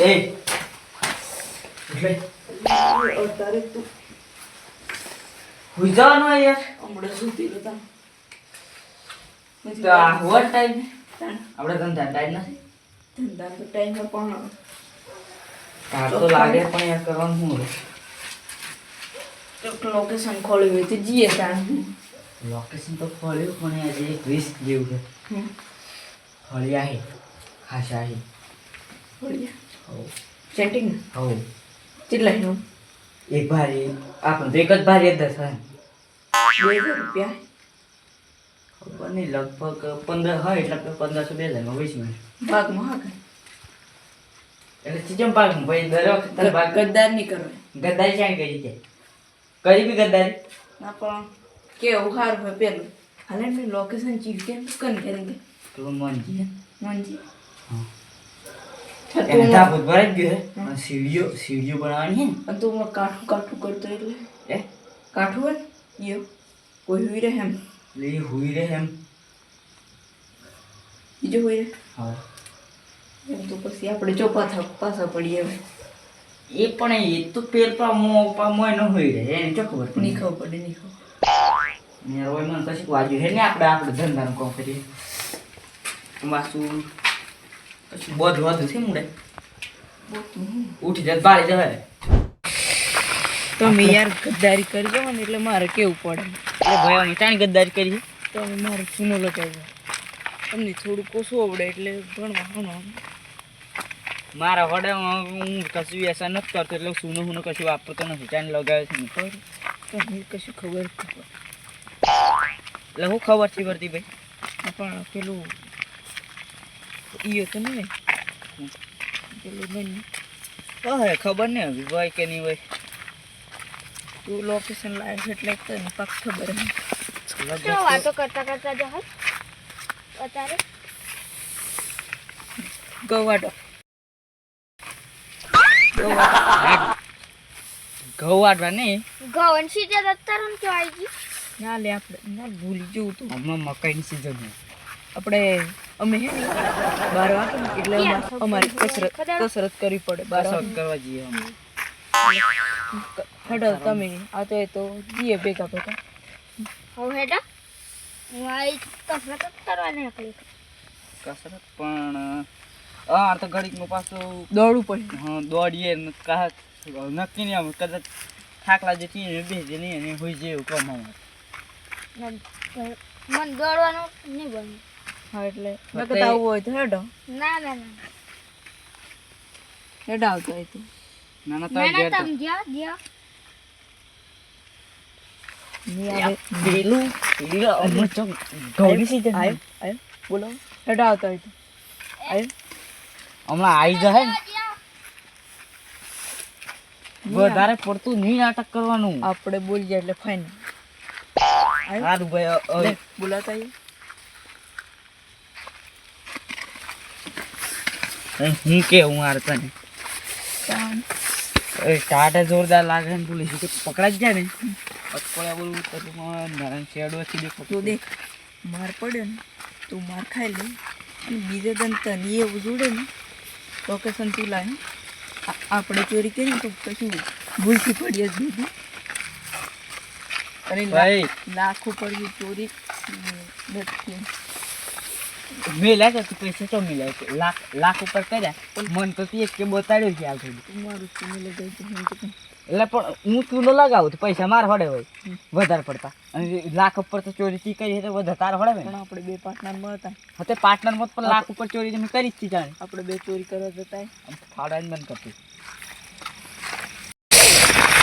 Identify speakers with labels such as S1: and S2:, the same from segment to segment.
S1: એ. એટલે
S2: તારે તું
S1: હુઈ જવાનું યાર.
S2: હમણાં સુધી હતા
S1: તો. આ હોવા ટાઈમ આપણે ધંધા ટાઈમ નથી.
S2: ધંધા તો ટાઈમે પણ
S1: તાર તો લાગે પણ યાર કરવાનું શું
S2: લોકેશન ખોલ્યું હોય તો જઈએ તાણ.
S1: લોકેશન તો ખોલ્યું પણ આજે એક રિસ્ક જેવું છે.
S2: હમ.
S1: આહી ખાસા હે.
S2: ખોલ્યા
S1: હો
S2: સેટિંગ કેટલા નું?
S1: એક ભારી આપણે તો એક જ ભારી દસ થાય.
S2: બે હજાર રૂપિયા?
S1: ખબર નહીં લગભગ પંદર હોય એટલે પંદરસો બે હજારમાં વેચી મળે
S2: ભાગમાં હા
S1: એટલે ચીજમ પાક ભાઈ દર વખત ભાગ
S2: ગદ્દાર નહીં કરવા.
S1: ગદ્દારી ક્યાં કરી છે? કરી બી ગદ્દારી?
S2: ના પણ કેવું સારું હોય પેલું. હાલે મેં લોકેશન ચીજ કેમ કન કરી દે.
S1: પેલું મનજી.
S2: મનજી.
S1: હા. એને
S2: તું
S1: ભરાઈ જ ગયું હે સીડીઓ સીડીઓ બનાવવાની હે
S2: અને તું મને કાઠું કાઠું કરતો એટલે.
S1: એ?
S2: કાઠું હોય? યો કોઈ હુઈ રહે એમ.
S1: એ હુઈ રહે એમ.
S2: બીજો હુઈ રહે.
S1: હા.
S2: એમ તો પછી આપણે જો પાછા પાછા પડીએ હવે.
S1: એ પણ એ તો પેલ પા મો પા મોય ન હોય રે એને ચો ખબર
S2: નહીં ખબર પડે નહીં ખબર.
S1: ને રોય મને પછી વાજ્યું હે ને આપણે આપણે ધંધાનું કામ કરીએ. કશું બોધ વધુ છે મુડે? ઉઠી જાય બાળી જવાય.
S2: તમે યાર ગદ્દારી કરી દો ને એટલે મારે કેવું પડે?
S1: એટલે ભાઈ અમે ચાણી ગદ્દારી કરી તો
S2: અમે મારે ચૂનો લગાવ્યો. તમને થોડું કોસું આવડે એટલે ભણવા ભણવા.
S1: મારા વડે હું કશું વ્યસન નથી કરતો એટલે સુનો હુનો કશું વાપરતો નથી. ચાણી લગાવે છે
S2: ખબર તમને કશું ખબર.
S1: એટલે હું ખબર છે વર્તી ભાઈ?
S2: પણ પેલું ઈયો તો નહીં પેલું નહીં
S1: કહે ખબર નહીં હવે હોય કે નહીં હોય.
S2: તું લોકેશન લાવ્યો છે એટલે તને પાક ખબર
S3: નહીં. વાતો કરતા કરતા જહાજ અત્યારે
S2: ગવાડો
S1: ઘઉં નહીં
S3: ગવન સીધા અત્યારે કે કેવાય ગઈ
S2: ના લે આપણે ના ભૂલી જવું તું.
S1: હમણાં મકાઈની સિઝન
S2: આપણે અમે હે ને બાર વાગે એટલે અમારે- કસરત કસરત કરવી પડે બાર વાગે.
S1: કરવા જઈએ અમે.
S2: હડો તમે આ તો એ તો જઈએ ભેગા ભેગા.
S3: હેડા. હું આ કસરત જ કરવા નીકળી
S1: કસરત પણ હા તો ઘડીકનું પાછું
S2: દોડવું પડે.
S1: હા દોડીએ ને નક્કી નહીં આમ કદાચ થાકલા જતી ને બેસી નહીં અને હોઈ જાય એવું
S3: મને દોડવાનું નહીં બન્યું
S2: હા એટલે
S1: તો
S2: આવવું હોય તો હેડો.
S3: ના ના ના.
S2: હેડો આવતો હોય તો.
S1: ના ના તો
S3: ના
S1: ઘેર
S3: ના
S1: તો-
S3: તમે જ્યાં જ્યાં.
S2: નહીં આવે
S1: પેલું પેલું હમણાં ચમ ઘઉંની season છે.
S2: આયો આયો બોલો. હેડો આવતો હોય તો. આયો.
S1: હમણાં આવી જાય ને વધારે પડતું નહીં નાટક કરવાનું.
S2: આપણે બોલી જાય એટલે ફાઈન
S1: સારું ભાઈ અ- હું કેવું મારે તને? ટાટા જોરદાર લાગે ને પોલીસ પકડાઈ જ જાય ને. પકડ્યા બોલું તો નારાયણ શેડોથી દેખો.
S2: તું દેખ માર પડ્યો ને તું માર ખાઈ લે. અને બીજે દન તને એવું જોડે ને લોકેશન તું લાય. આપણે ચોરી કરી તો કશું ભૂલથી પડીએ જ નહીં અને
S1: ભાઈ.
S2: લાખો પડ્યું ચોરી. નથી.
S1: મેં તો તું પૈસા તો મિલાય કે લાખ લાખ ઉપર કર્યા મન તો એક કે બતાડ્યું છે આ સુધી
S2: મારું તો.
S1: એટલે પણ હું ચૂલો લગાવું તો પૈસા માર હડે હોય. વધારે પડતા. અને લાખ ઉપર તો ચોરી થી કરી તો વધારે તાર હડે
S2: પણ આપણે બે પાર્ટનરમાં હતા
S1: હવે પાર્ટનર મત પણ લાખ ઉપર ચોરી તમે કરી જ જાણે.
S2: આપણે બે ચોરી કરવા જતા.
S1: ફાડા બંધ કરતી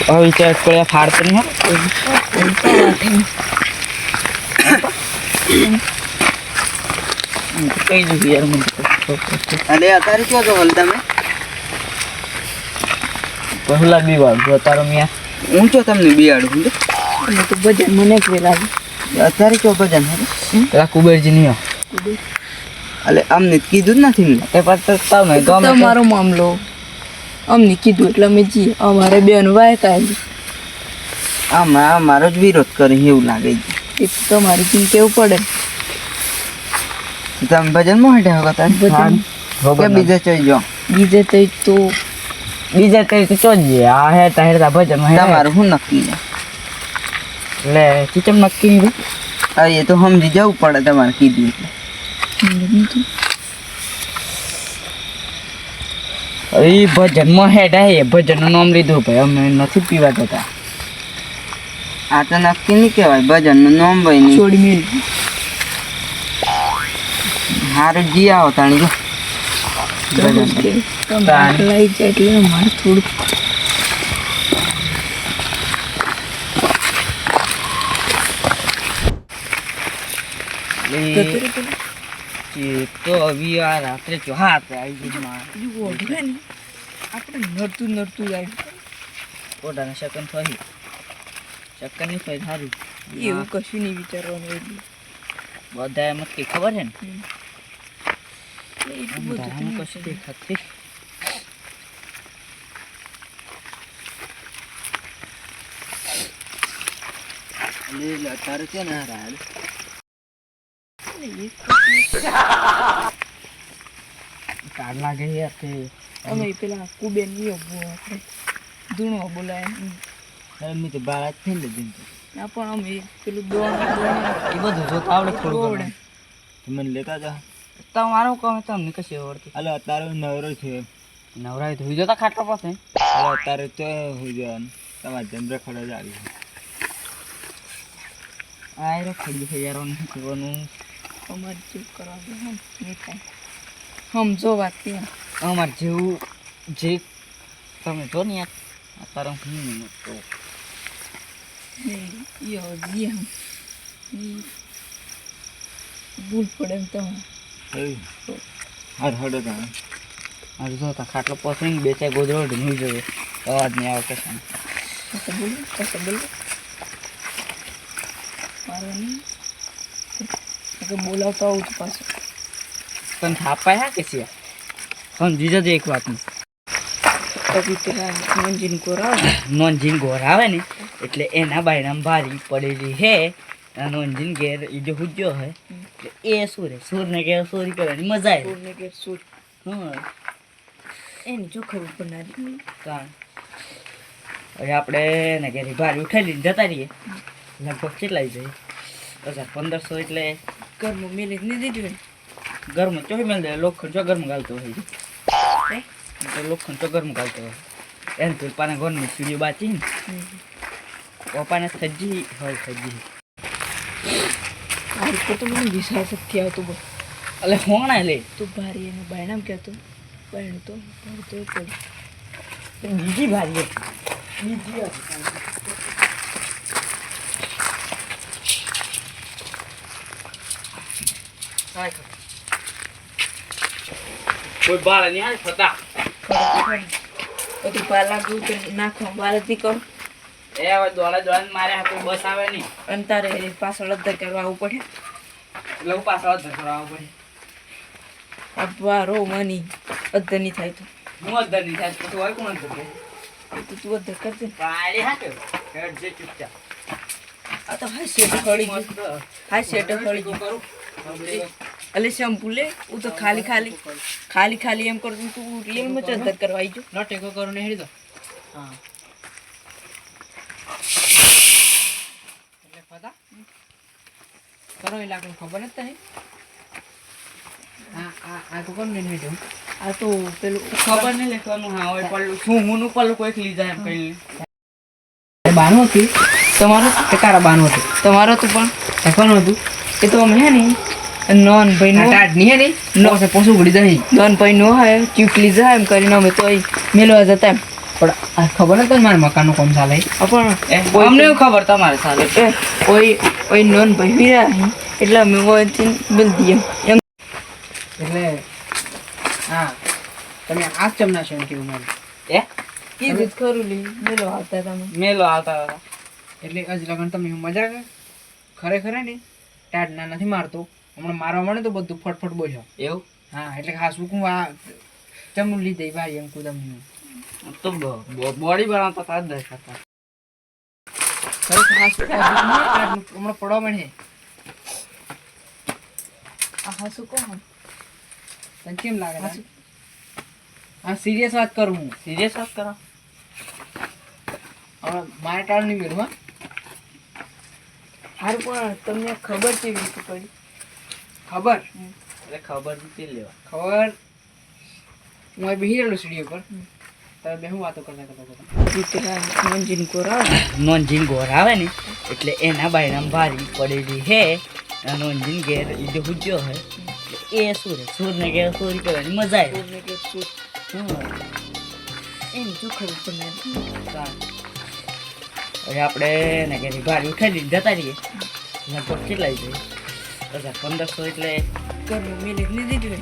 S1: હવે વિચાર કર્યા ફાડતો નહીં. કઈ નથી યાર મને
S4: અરે અત્યારે ક્યાં છો હલ તમે
S1: પહેલા બી વાળું તારો મિયા.
S4: હું છો તમને બિયાડું હું
S2: અને તો ભજન મને જ વેલા
S4: અત્યારે કયો ભજન
S1: પેલા કુબેરજી નહીં
S4: એટલે અમને કીધું જ નથી
S1: એ પાછળ તમે તો
S2: તમારો મામલો. અમને કીધું એટલે અમે જઈએ અમારે બેન વાયકા આવી
S4: આમાં આ મારો જ વિરોધ કરે એવું લાગે છે.
S2: એ તો તમારી કેમ કેવું પડે.
S4: તમે ભજનમાં હેઠે હકો તાર
S2: ભજન.
S4: કે બીજે ચોઈ જો
S2: બીજે તો તો
S1: બીજા કઈ તો ચોજીએ આ હેતા હેતા ભજન
S4: તમારું શું નક્કી છે
S1: એટલે ચીચમ નક્કી નહીં
S4: હા એ તો સમજી જવું પડે તમારે કીધું એટલે
S1: એ ભજનમાં હેડા હે ભજનનું નામ લીધું ભાઈ અમે નથી પીવા જતા
S4: આ તો નક્કી નહીં કહેવાય ભજનનું નામ ભાઈ નહીં
S2: છોડી મેલ
S4: હારું જી આવો તાણી જો.
S2: લઈ જાય એટલે મારે થોડું
S1: એ તો હવે આ રાત્રે જો હાથ આવી
S2: ને. આપણે નડતું નડતું જાય
S1: ઓડાને શકન થઈ શકન નહીં સારું
S2: એવું કશું નહીં વિચારવાનું એટલું
S1: બધા એમ કઈ ખબર છે ને?
S2: બધું
S1: કશું દેખાતી
S4: તારે છે ને હારા
S1: કાર લાગે યાર તે
S2: અમે પેલા કુબેનની આપણે ધૂણો બોલાય.
S1: મેં તો બાર જ થઈ
S2: ના પણ અમે પેલું દોણ
S1: એ બધું જોતા આવડે થોડું
S2: આવડે.
S1: મને લેતા જા. તમારું કહે તમને કશી આવડતી
S5: અલે અત્યારે નવરો છે
S1: નવરાય ધોઈ જતા ખાટલા પાસે.
S5: અલે અત્યારે તો હોઈ જવાનું. તમારે જમરે ખડો જ આવી
S1: આ રે ખડી યાર ઓને કરવાનું?
S2: અમારે જેવું કરવાનું નહીં થાય. સમજો વાત કે
S1: અમારે જેવું જે તમે જો ને યાર અત્યારે હું નહીં તો
S2: યો જી ભૂલ પડે એમ તો.
S5: હર હડો તમે
S1: પહોંચે બે ચાર ગોદરો જોઈએ અવાજ નહીં આવે કશું
S2: બોલો કશે બોલો મારે બોલાવતો આવું છું પાછું
S1: પણ થાપાય કે છે? સમજી જજો એક વાતનું. ને, એટલે એના બાયણામાં ભારી પડેલી હે. આ અંજન ઘેર એ જો હુજ્યો હોય એ શું રે સુરને ઘેર ચોરી કરવાની મજા આવે.
S2: કોઈને ઘેર સૂર.
S1: હા
S2: એની જો ખબર પડનારી
S1: કાં? હવે આપણે એને ઘેર ભારી લઈને જતા રહીએ. લગભગ કેટલા જઈએ જાય? હજાર પંદરસો એટલે
S2: ઘરમાં મેલી નહીં દીધું
S1: ઘરમાં ચોઈ મેળ દે લોખંડ ચો ઘરમાં ગાલતો હોય. લોખંડ ચો ઘરમાં ગાલતો હોય. એને તો પાના ઘરની સીડીઓ બાચી ને. પપ્પાને સજી હોય સજી
S2: આ રીતે તો મને વિશ્વાસ જ થયા બહુ
S1: એટલે હોણા લે.
S2: તું ભારી એનું બાયણામ કહેતો. બાયણું તો ભારી તો
S1: બીજી ભારી હતી. બીજી કાંઈ બાળ નહીં આવે ફટા
S2: બધું પાલા ગયું કે કરો.
S1: એ હવે દોડા દોડા મારે કોઈ બસ આવે નહીં.
S2: અને તારે પાછળ કરવા આવવું પડે.
S1: એટલે હું પાછળ કરવા પડે.
S2: આપવા રો મની અધર નહીં થાય તો.
S1: હું અધર નહીં થાય તો હોય કોણ
S2: અધર? તો તું અધર કરજે.
S1: પાડી હા કે હેડ ચૂપચાપ.
S2: આ તો હા શેઠ ખળી ગયું. હા શેઠ ખળી ગયું. એટલે શેમ્પુ લે હું તો ખાલી ખાલી. ખાલી ખાલી એમ કરું તું એમ જ અધર કરવા આવી
S1: નો ટેકો કરો ને હેડી દો. હા એટલે પતા કરો એટલે લાગે ખબર જ નહીં. આ તો કોણ લઈને હેડ્યું
S2: આ તો પેલું
S1: ખબર નહીં લેખવાનું હા હોય પલ્લું શું હું નું પલ્લું કોઈક લીધા એમ કઈ બાનું હતી. તમારું ટકારા બાનું હતું?
S2: તમારો તો પણ.
S1: કોનું હતું?
S2: એ તો અમે હે ને નોન ભાઈ નો
S1: ટાટની હે ને? નો પોસું ઉડી જાય.
S2: નોન ભાઈ નો હે ચીક લીધા એમ કરીને અમે તો મેલવા જતા એમ.
S1: પણ આ ખબર નથી મારા મકાનનું કોમ ચાલે?
S2: આ પણ
S1: અમને એવું ખબર તમારે ચાલે.
S2: કે કોઈ કોઈ નોન ભાઈ રહ્યા એટલે અમે મિલ દઈએ. એમ
S1: એટલે હા તમે આ ચમના છો એમ કેવું મારું એ?
S2: કીધું ખરું લી. મેલો આવતા તમે.
S1: મેલો આવતા હતા. એટલે હજી લગન તમે મજા કરે? ખરેખર ને ટાટ ના નથી મારતો. હમણાં મારવા મળે તો બધું ફટફટ બોલ્યો. એવું? હા એટલે ખાસ હું આ ચમ લીધે ભાઈ એમ કુદમ તો બોડી બનાવતા હતા જ દેખાતા. હમણાં પડવા મળે
S2: આ હાસુ કોણ
S1: તને કેમ લાગે?
S2: હાસુ.
S4: આ સિરિયસ વાત કરું હું.
S1: સિરિયસ વાત કરો?
S4: હવે મારે ટાળ નહીં મેળવું હા?
S2: હારું પણ તમને ખબર કેવી રીતે પડી?
S4: ખબર?
S1: એટલે ખબર નથી લેવા?
S4: ખબર? હું અહીં બેસી રહેલો સીડી ઉપર તમે હું વાતો કરતા
S1: આવે ને એટલે એના બાયણામાં ભારી પડેલી હે આ નોંધીન ઘેર જે હુજ્યો હોય એટલે એ શું સુર સૂરને ઘેર સુર કરવાની મજા આવે.
S2: કે શું
S1: હમ.
S2: એમ તમને
S1: હવે આપણે એને ઘેરી ભારી ઉઠાવી જતા રહીએ. લગભગ કેટલા જાય? હજાર પંદરસો એટલે
S2: ગરમ મેલે લીધી જ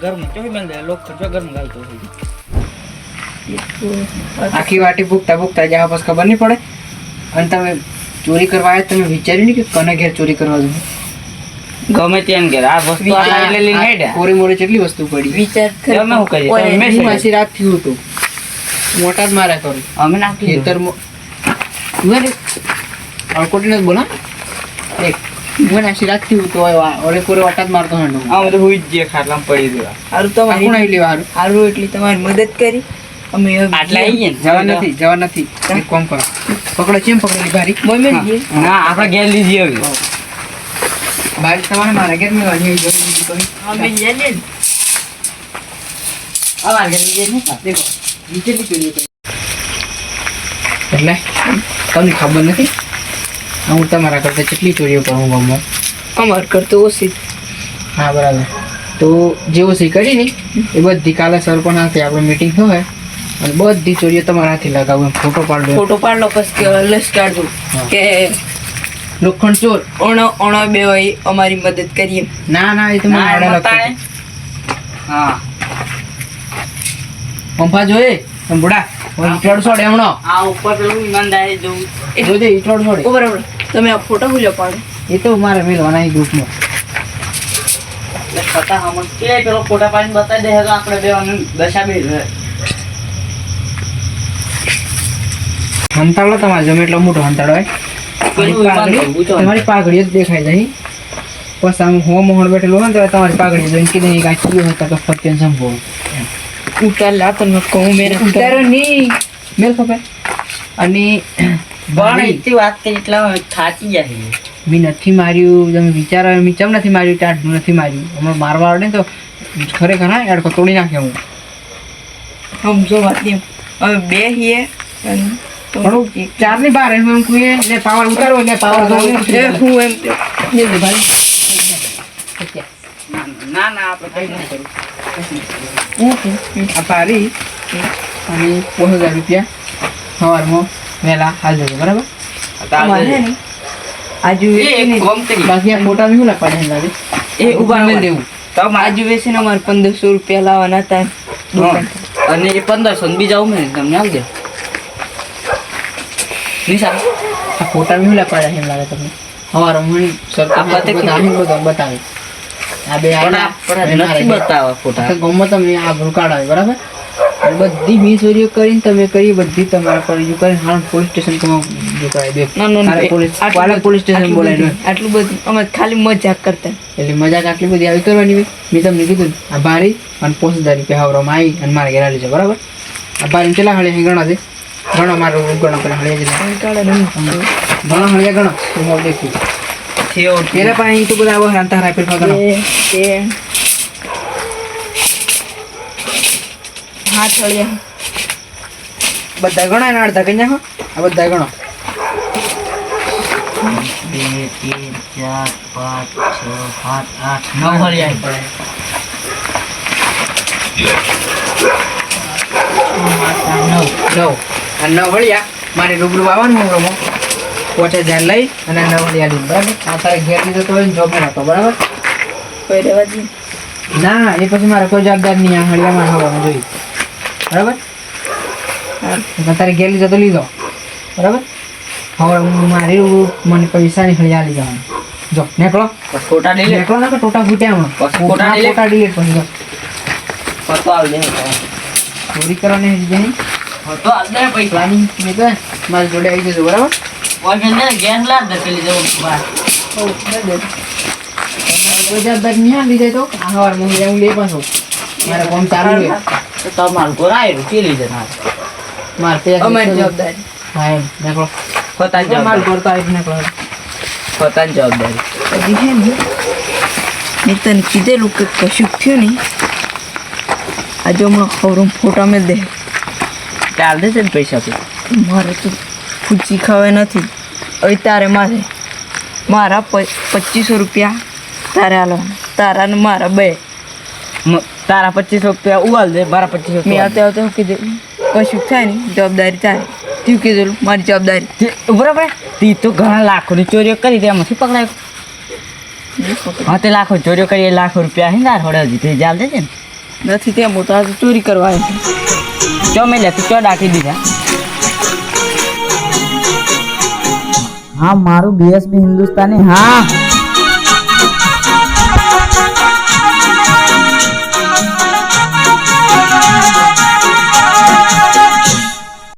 S1: ઘરમાં ચોવી મેળ દે લોકો જો ઘરમાં ગાલતો હોય.
S4: આખી વાટી ભૂખતા ભૂખતા જ્યાં પછી ખબર નહીં પડે. અને તમે ચોરી કરવા આવ્યા તમે વિચાર્યું નહીં કે કોને ઘેર ચોરી કરવા જવું.
S1: ગમે ત્યાં ઘેર. આ વસ્તુ
S4: કોરી મોરે કેટલી વસ્તુ પડી.
S2: વિચાર
S1: તમે શું કરીએ? મેં
S4: હું રાત થયું હતું મોટા જ માર્યા કરું.
S1: અમે નાખી દીધું.
S4: ખેતરમાં અળકોટી નથી બોલા એક. મને આશી રાત થયું હતું ઓલે કોરે વટાત મારતો હાંડો
S1: આ બધું હુઈ જ જે ખાટલામાં પડી દેવા
S2: હારું તમારી
S4: લેવા હારું?
S2: હારું એટલી તમારી મદદ કરી. અમે હવે
S1: આટલા આવી ગયા ને
S4: જવા નથી જવા નથી. એક કામ કરો. પકડો ચેમ પકડેલી ભારી?
S2: મમ્મી ના
S1: આપણે ઘેર લીધી હવે.
S4: ભારી તમારે મારા ઘેર આવી.
S2: અમે જઈએ
S1: લીધી
S4: દેખો. ચોરીઓ એટલે? તમને ખબર નથી? હું તમારા કરતા કેટલી ચોરીઓ કરું ગામમાં?
S2: અમાર કરતો ઓછી.
S4: હા બરાબર. તો જે ઓછી કરી ને એ બધી કાલે સરપંચ હાથે આપણે મિટિંગ થાય અને બધી ચોરીઓ તમારાથી લગાવું ફોટો પાડો
S2: ફોટો પાડો પછી લસ કાઢું કે
S4: લોખંડ ચોર.
S2: ઓણો ઓણો બે હોય અમારી મદદ કરીએ.
S4: ના ના એ તમે.
S1: તાણે. હા.
S4: પંપા જોઈએ તમે બુડા. ઈટવાડ છોડ એમણો.
S1: આ ઉપર પેલું ઈમાનદારી જોઉં
S4: જોજે ઈટવાડ છોડે
S2: ઓ બરાબર તમે આ ફોટો ભૂલ્યો પાડો.
S4: એ તો મારે મેળવાના એ ગ્રુપમાં
S1: એટલે છતાં હમણાં કે પેલો ફોટા પાડીને બતાવી દે તો આપણે બે દશા બે
S4: હંતાળો તમારે જમે એટલો મોટો હંતાળો હોય. તમારી પાઘડી જ દેખાય જાય પછી આમ હો મોહણ બેઠેલું હોય ને તમારી પાઘડી જોઈને કીધું કે આ ચીયો હતા તો ફત્યન સંભવ.
S2: ઉતાર તો ન કહું મેરે
S4: ઉતારો નહીં. મેલ ખબર. અને
S1: પણ એટલી વાત કરી એટલા થાચી જાય.
S4: મેં નથી માર્યું તમે વિચારો મેં ચમ નથી માર્યું? ત્યાં નથી માર્યું? હમણાં મારવા આવડે ને તો ખરેખર હા એડકો તોડી નાખે હું.
S2: સમજો વાત નહીં અમે બે હીએ અને
S4: ચારની બાર એમ પાવર ઉતારો પાવર
S2: હું એમ.
S1: ના ના આપણે કંઈ નહીં કરવું.
S4: આ પારી અને પોસ હજાર રૂપિયા સવારમાં વહેલા હાલ જજો બરાબર?
S2: આજુ.
S4: બાકી આ ફોટા શું દે
S2: એ ઊભા
S4: મેલ દેવું.
S1: તો
S2: આજુ વેચીને અમારે પંદરસો રૂપિયા લાવવાના હતા.
S1: અને એ પંદરસો બીજા ઉમેરી તમને આલ દે
S4: આ ફોટા લાગવા દે એમ લાગે તમને. સવારમાં સરકાર
S1: આ પતે
S4: બતાવે બતાવે. આ બે
S1: બતાવવા ફોટા
S4: ગમે ગામમાં તમે આ ભૂલ આવે બરાબર? બધી મી કરીને તમે કરી બધી તમારા પર યુ કરી હાલ પોલીસ સ્ટેશન તમે કરાવી દે પોલીસ સ્ટેશન બોલાવી
S2: આટલું બધું અમે ખાલી મજાક કરતા.
S4: એટલે મજાક આટલી બધી આવી કરવાની મેં તમને કીધું આ ભારી અને પોસદારી હાવરામાં આવી અને મારે ઘેરા છે બરાબર? આ ભારી કેટલા હળિયા હેંગણા છે. ગણો મારો ગણો પેલા હળિયા જેટલા
S2: કાળે નહીં.
S4: ઘણો હળિયા ગણો તો હું દેખું.
S1: થયો
S4: પેલા પણ તો બધા આવો હાંતા રાપેલમાં ગણો
S2: બે, બે. હાથ હળિયા
S4: બધા ગણો એના અડધા કઈ નાખો? આ બધા ગણો
S1: બે ત્રણ ચાર પાંચ છ સાત આઠ નવ હરિયાળી પડે
S4: નવ. નવ. આ નવ હળિયા મારે રૂબરૂ આવવાનું રમો. પોચ હજાર લઈ અને ન વળ્યા લઈ બરાબર? આ તારે ઘેર લીધો તો હોય હતો બરાબર?
S2: કોઈ રહેવા
S4: ના એ પછી મારે કોઈ જવાબદાર નહીં આ હળિયામાં હવાનું જોઈ. બરાબર? તારે ઘેર લીધો તો લીધો. બરાબર? હવે હું મારી મને પૈસાની હળિયા લઈ જવાનું. જો નીકળો.
S1: ટોટા ડીલે
S4: નીકળો ને ટોટા ફૂટ્યા હમણાં.
S1: પછી ફોટા લઈ લે.
S4: ફોટા પછી જો.
S1: પતો
S4: ચોરી કરવાની હજી જઈ
S1: પૈસા
S4: મારી જોડે આવી જજો બરાબર?
S1: ને જવું બહાર.
S4: જવાબદાર નહીં આ લીધે તો? આ હવારમાં હું હું લે પાછો મારે કામ ચાલુ
S1: તો તમારું ઘર આવેલું ચીલી જનાર
S4: માર પે
S2: અમારી જવાબદારી.
S4: હા એમ. નીકળો
S1: પોતાની
S4: માલ
S1: જવાબદારી.
S4: કરતા આવી નીકળો
S1: પોતાની જવાબદારી.
S2: હજી છે ને? મેં તને કીધેલું કે કશું થયું નહીં. આજે હમણાં ખબર ફોટા મેં દે
S1: ચાલ દેશે ને પૈસા તો
S2: મારે તો ફૂચી ખાવા નથી. હવે તારે મારે મારા પચીસો રૂપિયા તારે હાલો તારા ને મારા બે.
S1: તારા પચીસો રૂપિયા ઉવાલ દે મારા પચીસો
S2: મેં આવતે આવતે હું કીધું કશુંક થાય નહીં જવાબદારી તારી. તું કીધું મારી જવાબદારી.
S1: બરાબર તી તો ઘણા લાખોની ચોરીઓ કરી તેમાંથી પકડાય. હા તે લાખો ચોરીઓ કરી એ લાખો રૂપિયા હે ને થોડા હજી તે જાલ દેજે ને.
S2: નથી તેમ હું તો ચોરી કરવા આવ્યા
S1: ચો મેં તું ચો રાખી દીધા? હા મારું બીએસપી હિન્દુસ્તાની હા.